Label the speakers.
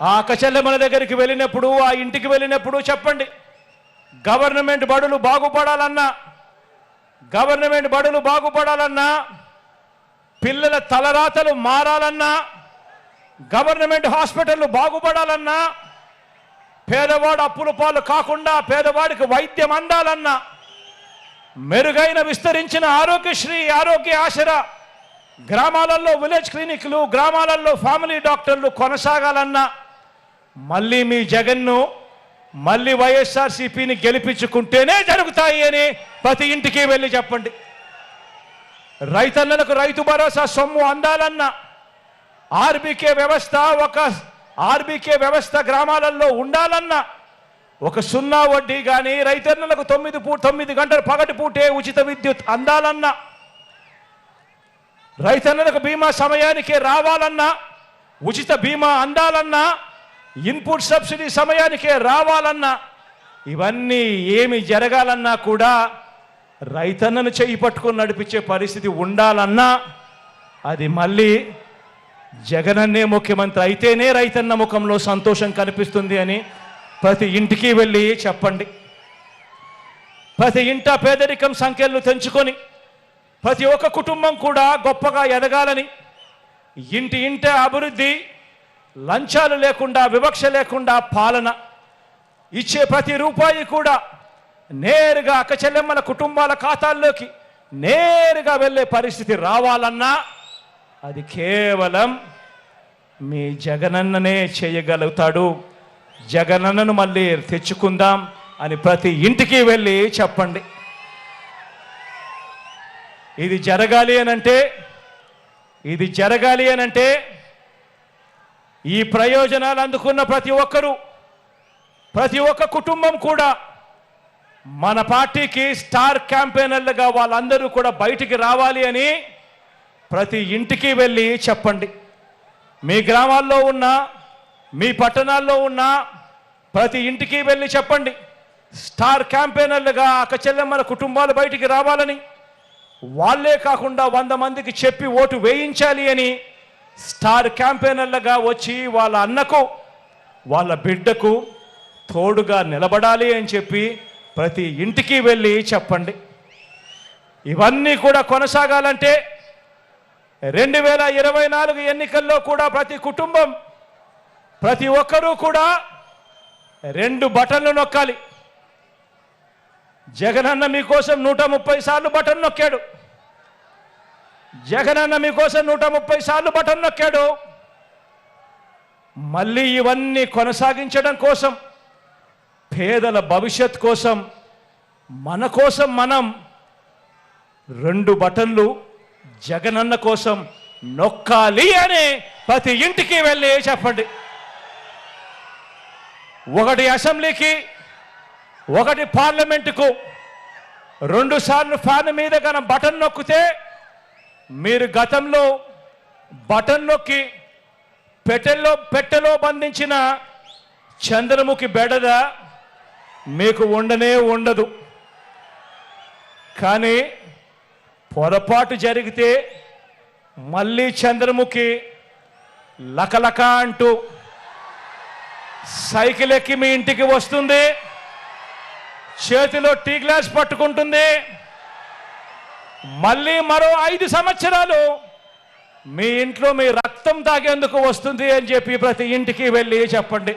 Speaker 1: ఆ అక్కచెల్లెమ్మల దగ్గరికి వెళ్ళినప్పుడు ఆ ఇంటికి వెళ్ళినప్పుడు చెప్పండి. గవర్నమెంట్ బడులు బాగుపడాలన్నా గవర్నమెంట్ బడులు బాగుపడాలన్నా పిల్లల తలరాతలు మారాలన్నా గవర్నమెంట్ హాస్పిటళ్ళు బాగుపడాలన్నా పేదవాడు అప్పుల పాలు కాకుండా పేదవాడికి వైద్యం అందాలన్నా మెరుగైన విస్తరించిన ఆరోగ్యశ్రీ ఆరోగ్య ఆశర గ్రామాలలో విలేజ్ క్లినిక్లు గ్రామాలలో ఫ్యామిలీ డాక్టర్లు కొనసాగాలన్నా మళ్ళీ మీ జగన్ను మళ్ళీ వైఎస్ఆర్సీపీని గెలిపించుకుంటేనే జరుగుతాయి అని ప్రతి ఇంటికి వెళ్ళి చెప్పండి. రైతన్నలకు రైతు భరోసా సొమ్ము అందాలన్నా ఆర్బీకే వ్యవస్థ ఒక ఆర్బీకే వ్యవస్థ గ్రామాలలో ఉండాలన్నా ఒక సున్నా వడ్డీ కానీ రైతన్నలకు తొమ్మిది పూ తొమ్మిది గంటలు పగటి పూటే ఉచిత విద్యుత్ అందాలన్నా రైతన్నలకు బీమా సమయానికే రావాలన్నా ఉచిత బీమా అందాలన్నా ఇన్పుట్ సబ్సిడీ సమయానికే రావాలన్నా ఇవన్నీ ఏమి జరగాలన్నా కూడా రైతన్నను చేయి పట్టుకొని నడిపించే పరిస్థితి ఉండాలన్నా అది మళ్ళీ జగనన్నే ముఖ్యమంత్రి అయితేనే రైతన్న ముఖంలో సంతోషం కనిపిస్తుంది అని ప్రతి ఇంటికి వెళ్ళి చెప్పండి. ప్రతి ఇంట పేదరికం సంఖ్యలు తెంచుకొని ప్రతి ఒక్క కుటుంబం కూడా గొప్పగా ఎదగాలని ఇంటి ఇంట అభివృద్ధి లంచాలు లేకుండా వివక్ష లేకుండా పాలన ఇచ్చే ప్రతి రూపాయి కూడా నేరుగా అక్క చెల్లెమ్మల కుటుంబాల ఖాతాల్లోకి నేరుగా వెళ్ళే పరిస్థితి రావాలన్నా అది కేవలం మీ జగనన్ననే చేయగలుగుతాడు. జగనన్నను మళ్ళీ తెచ్చుకుందాం అని ప్రతి ఇంటికి వెళ్ళి చెప్పండి. ఇది జరగాలి అనంటే ఇది జరగాలి అనంటే ఈ ప్రయోజనాలు అందుకున్న ప్రతి ఒక్కరూ ప్రతి ఒక్క కుటుంబం కూడా మన పార్టీకి స్టార్ క్యాంపెయినర్లుగా వాళ్ళందరూ కూడా బయటికి రావాలి అని ప్రతి ఇంటికి వెళ్ళి చెప్పండి. మీ గ్రామాల్లో ఉన్న మీ పట్టణాల్లో ఉన్న ప్రతి ఇంటికి వెళ్ళి చెప్పండి. స్టార్ క్యాంపెయినర్లుగా అక్క చెల్లెమ్మల కుటుంబాలు బయటికి రావాలని వాళ్ళే కాకుండా వంద మందికి చెప్పి ఓటు వేయించాలి అని స్టార్ క్యాంపెయినర్లుగా వచ్చి వాళ్ళ అన్నకు వాళ్ళ బిడ్డకు తోడుగా నిలబడాలి అని చెప్పి ప్రతి ఇంటికి వెళ్ళి చెప్పండి. ఇవన్నీ కూడా కొనసాగాలంటే రెండు వేల ఇరవై నాలుగు ఎన్నికల్లో కూడా ప్రతి కుటుంబం ప్రతి ఒక్కరూ కూడా రెండు బటన్లు నొక్కాలి. జగనన్న మీకోసం నూట ముప్పై సార్లు బటన్ నొక్కాడు. జగనన్న మీకోసం నూట ముప్పై సార్లు బటన్ నొక్కాడు. మళ్ళీ ఇవన్నీ కొనసాగించడం కోసం పేదల భవిష్యత్ కోసం మన కోసం మనం రెండు బటన్లు జగనన్న కోసం నొక్కాలి అని ప్రతి ఇంటికి వెళ్ళి చెప్పండి. ఒకటి అసెంబ్లీకి ఒకటి పార్లమెంటుకు రెండు సార్లు ఫ్యాన్ మీద కన బటన్ నొక్కితే మీరు గతంలో బటన్ నొక్కి పెట్టెల్లో పెట్టెలో బంధించిన చంద్రముఖి బెడద మీకు ఉండనే ఉండదు. కానీ పొరపాటు జరిగితే మళ్ళీ చంద్రముఖి లకలక అంటూ సైకిల్ ఎక్కి మీ ఇంటికి వస్తుంది చేతిలో టీ గ్లాస్ పట్టుకుంటుంది. మళ్ళీ మరో ఐదు సంవత్సరాలు మీ ఇంట్లో మీ రక్తం తాగేందుకు వస్తుంది అని చెప్పి ప్రతి ఇంటికి వెళ్ళి చెప్పండి.